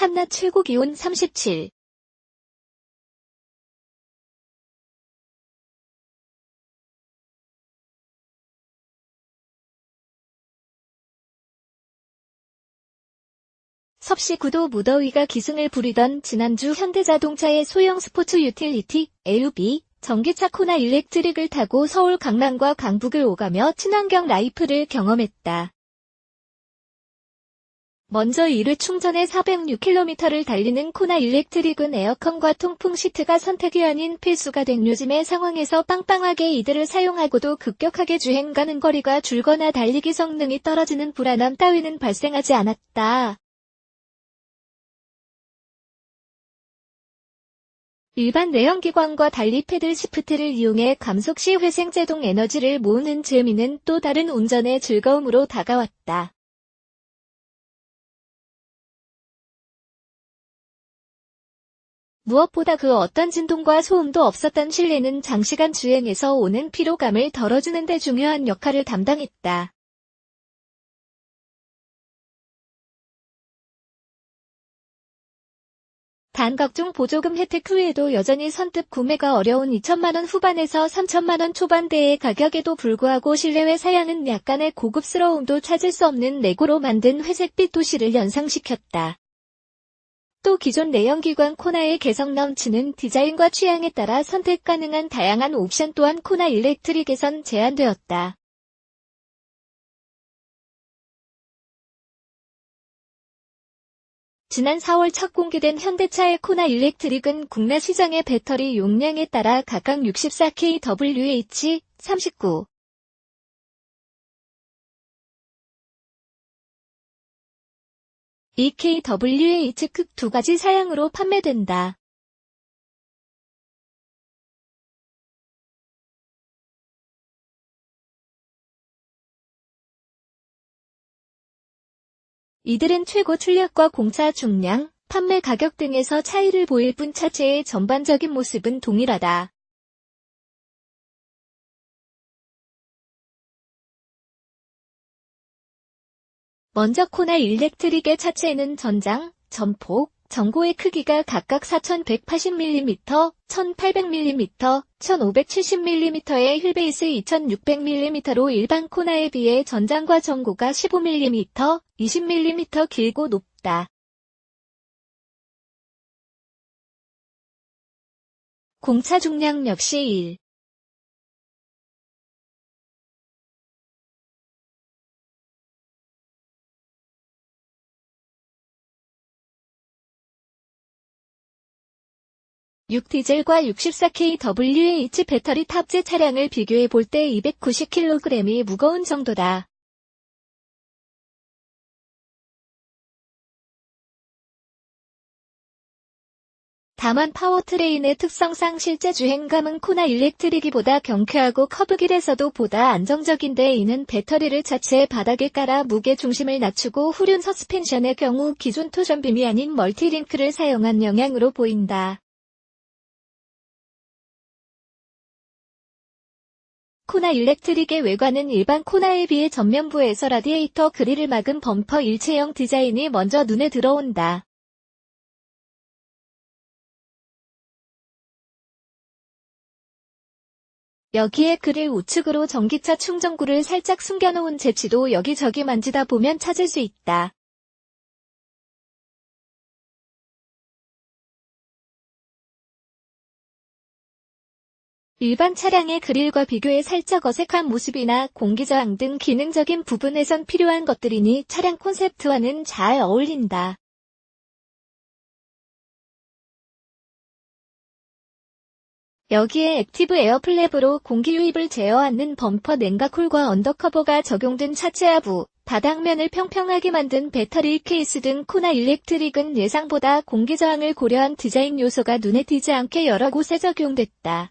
한낮 최고 기온 37. 섭씨 9도 무더위가 기승을 부리던 지난주 현대자동차의 소형 스포츠 유틸리티 LB 전기차 코나 일렉트릭을 타고 서울 강남과 강북을 오가며 친환경 라이프를 경험했다. 먼저 1회 충전에 406km를 달리는 코나 일렉트릭은 에어컨과 통풍 시트가 선택이 아닌 필수가 된 요즘의 상황에서 빵빵하게 이들을 사용하고도 급격하게 주행 가는 거리가 줄거나 달리기 성능이 떨어지는 불안함 따위는 발생하지 않았다. 일반 내연기관과 달리 패들 시프트를 이용해 감속 시 회생제동 에너지를 모으는 재미는 또 다른 운전의 즐거움으로 다가왔다. 무엇보다 그 어떤 진동과 소음도 없었던 실내는 장시간 주행에서 오는 피로감을 덜어주는 데 중요한 역할을 담당했다. 단 각종 보조금 혜택 후에도 여전히 선뜻 구매가 어려운 2천만원 후반에서 3천만원 초반대의 가격에도 불구하고 실내외 사양은 약간의 고급스러움도 찾을 수 없는 레고로 만든 회색빛 도시를 연상시켰다. 또 기존 내연기관 코나의 개성 넘치는 디자인과 취향에 따라 선택 가능한 다양한 옵션 또한 코나 일렉트릭에선 제한되었다. 지난 4월 첫 공개된 현대차의 코나 일렉트릭은 국내 시장의 배터리 용량에 따라 각각 64kWh, 39, 2kWh 극두 가지 사양으로 판매된다. 이들은 최고 출력과 공차 중량, 판매 가격 등에서 차이를 보일 뿐 차체의 전반적인 모습은 동일하다. 먼저 코나 일렉트릭의 차체는 전장, 전폭, 전고의 크기가 각각 4180mm, 1800mm, 1570mm의 휠베이스 2600mm로 일반 코나에 비해 전장과 전고가 15mm, 20mm 길고 높다. 공차 중량 역시 1. 6디젤과 64kWh 배터리 탑재 차량을 비교해 볼 때 290kg이 무거운 정도다. 다만 파워트레인의 특성상 실제 주행감은 코나 일렉트리기보다 경쾌하고 커브길에서도 보다 안정적인데 이는 배터리를 자체 바닥에 깔아 무게 중심을 낮추고 후륜 서스펜션의 경우 기존 토전빔이 아닌 멀티링크를 사용한 영향으로 보인다. 코나 일렉트릭의 외관은 일반 코나에 비해 전면부에서 라디에이터 그릴을 막은 범퍼 일체형 디자인이 먼저 눈에 들어온다. 여기에 그릴 우측으로 전기차 충전구를 살짝 숨겨놓은 재치도 여기저기 만지다 보면 찾을 수 있다. 일반 차량의 그릴과 비교해 살짝 어색한 모습이나 공기저항 등 기능적인 부분에선 필요한 것들이니 차량 콘셉트와는 잘 어울린다. 여기에 액티브 에어 플랩으로 공기 유입을 제어하는 범퍼 냉각홀과 언더커버가 적용된 차체 하부, 바닥면을 평평하게 만든 배터리 케이스 등 코나 일렉트릭은 예상보다 공기 저항을 고려한 디자인 요소가 눈에 띄지 않게 여러 곳에 적용됐다.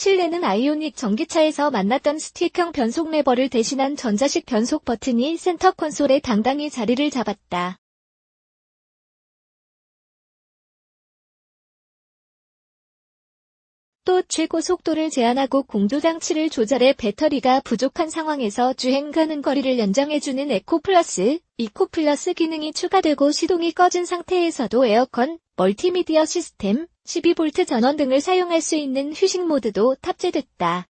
실내는 아이오닉 전기차에서 만났던 스틱형 변속 레버를 대신한 전자식 변속 버튼이 센터 콘솔에 당당히 자리를 잡았다. 또 최고 속도를 제한하고 공조 장치를 조절해 배터리가 부족한 상황에서 주행 가는 거리를 연장해주는 에코 플러스, 이코 플러스 기능이 추가되고 시동이 꺼진 상태에서도 에어컨, 멀티미디어 시스템, 12V 전원 등을 사용할 수 있는 휴식 모드도 탑재됐다.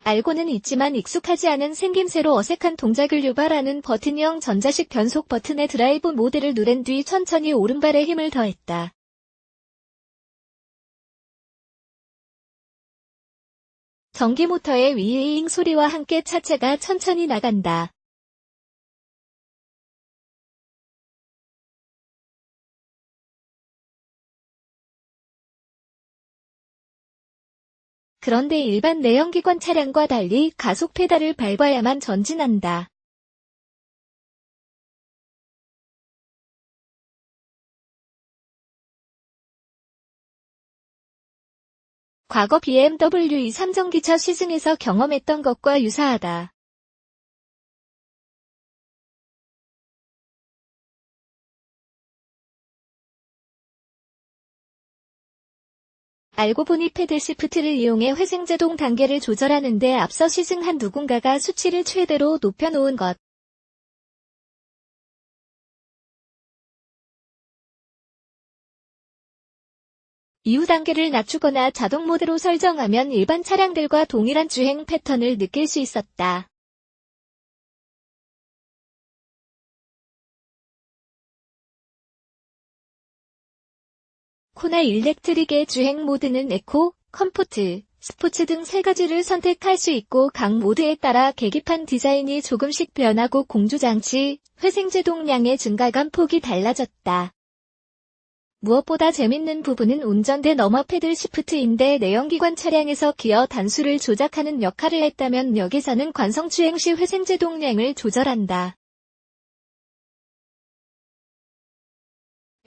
알고는 있지만 익숙하지 않은 생김새로 어색한 동작을 유발하는 버튼형 전자식 변속 버튼의 드라이브 모드를 누른 뒤 천천히 오른발에 힘을 더했다. 전기 모터의 위잉 소리와 함께 차체가 천천히 나간다. 그런데 일반 내연기관 차량과 달리 가속 페달을 밟아야만 전진한다. 과거 BMW 3전기차 시승에서 경험했던 것과 유사하다. 알고 보니 패들 시프트를 이용해 회생 제동 단계를 조절하는데 앞서 시승한 누군가가 수치를 최대로 높여놓은 것. 이후 단계를 낮추거나 자동 모드로 설정하면 일반 차량들과 동일한 주행 패턴을 느낄 수 있었다. 코나 일렉트릭의 주행 모드는 에코, 컴포트, 스포츠 등 세 가지를 선택할 수 있고 각 모드에 따라 계기판 디자인이 조금씩 변하고 공조장치, 회생제동량의 증가감 폭이 달라졌다. 무엇보다 재밌는 부분은 운전대 너머 패들 시프트인데 내연기관 차량에서 기어 단수를 조작하는 역할을 했다면 여기서는 관성주행 시 회생제동량을 조절한다.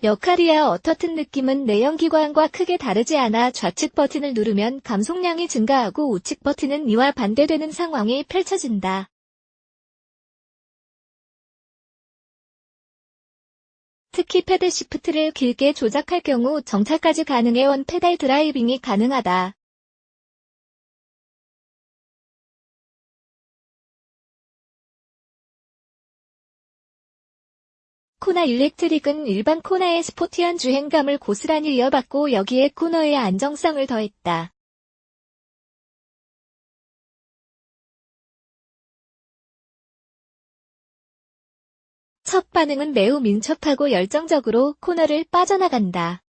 역할이야 어떻든 느낌은 내연기관과 크게 다르지 않아 좌측 버튼을 누르면 감속량이 증가하고 우측 버튼은 이와 반대되는 상황이 펼쳐진다. 특히 패드 시프트를 길게 조작할 경우 정차까지 가능해 원 페달 드라이빙이 가능하다. 코나 일렉트릭은 일반 코나의 스포티한 주행감을 고스란히 이어받고 여기에 코너의 안정성을 더했다. 첫 반응은 매우 민첩하고 열정적으로 코너를 빠져나간다.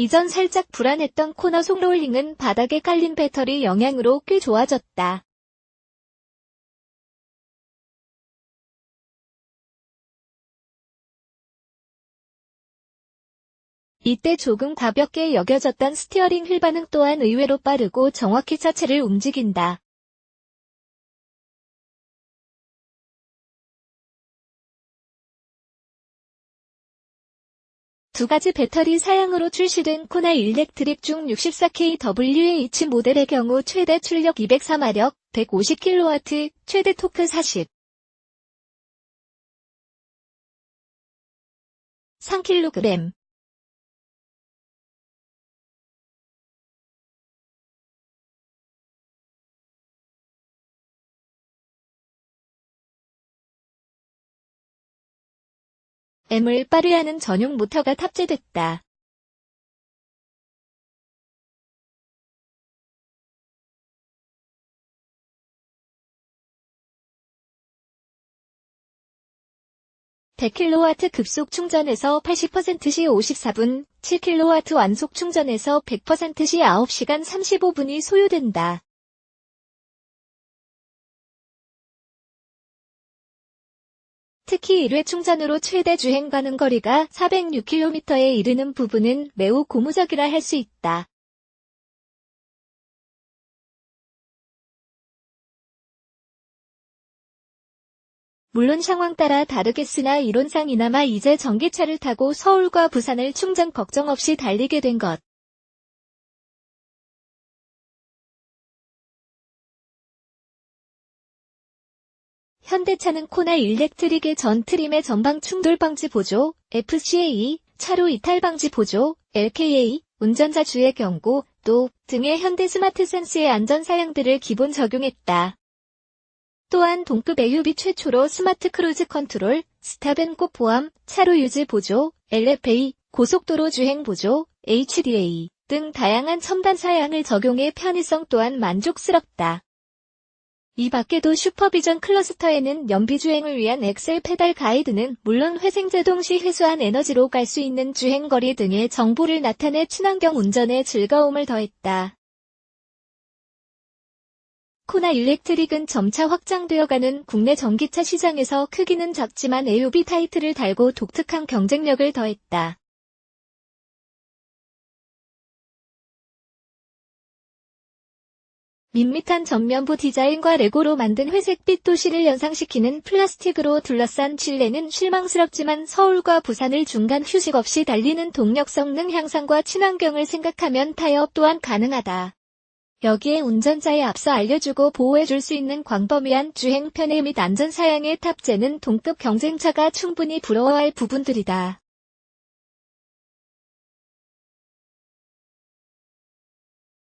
이전 살짝 불안했던 코너 속롤링은 바닥에 깔린 배터리 영향으로 꽤 좋아졌다. 이때 조금 가볍게 여겨졌던 스티어링 휠 반응 또한 의외로 빠르고 정확히 차체를 움직인다. 두 가지 배터리 사양으로 출시된 코나 일렉트릭 중 64kWh 모델의 경우 최대 출력 204마력, 150kW, 최대 토크 40. 3kg M을 빠르하는 전용 모터가 탑재됐다. (100kW) 급속 충전에서 80%시 54분, 7kW 완속 충전에서 100%시 9시간 35분이 소요된다. 특히 1회 충전으로 최대 주행 가는 거리가 406km에 이르는 부분은 매우 고무적이라 할 수 있다. 물론 상황 따라 다르겠으나 이론상 이나마 이제 전기차를 타고 서울과 부산을 충전 걱정 없이 달리게 된 것. 현대차는 코나 일렉트릭의 전 트림의 전방 충돌 방지 보조, FCA, 차로 이탈 방지 보조, LKA, 운전자 주의 경고, 또 등의 현대 스마트 센스의 안전 사양들을 기본 적용했다. 또한 동급 AUB 최초로 스마트 크루즈 컨트롤, 스탑앤고 포함, 차로 유지 보조, LFA, 고속도로 주행 보조, HDA 등 다양한 첨단 사양을 적용해 편의성 또한 만족스럽다. 이 밖에도 슈퍼비전 클러스터에는 연비주행을 위한 엑셀 페달 가이드는 물론 회생제동 시 회수한 에너지로 갈 수 있는 주행거리 등의 정보를 나타내 친환경 운전의 즐거움을 더했다. 코나 일렉트릭은 점차 확장되어가는 국내 전기차 시장에서 크기는 작지만 AOB 타이틀을 달고 독특한 경쟁력을 더했다. 밋밋한 전면부 디자인과 레고로 만든 회색빛 도시를 연상시키는 플라스틱으로 둘러싼 실내는 실망스럽지만 서울과 부산을 중간 휴식 없이 달리는 동력 성능 향상과 친환경을 생각하면 타협 또한 가능하다. 여기에 운전자에 앞서 알려주고 보호해줄 수 있는 광범위한 주행 편의 및 안전 사양의 탑재는 동급 경쟁차가 충분히 부러워할 부분들이다.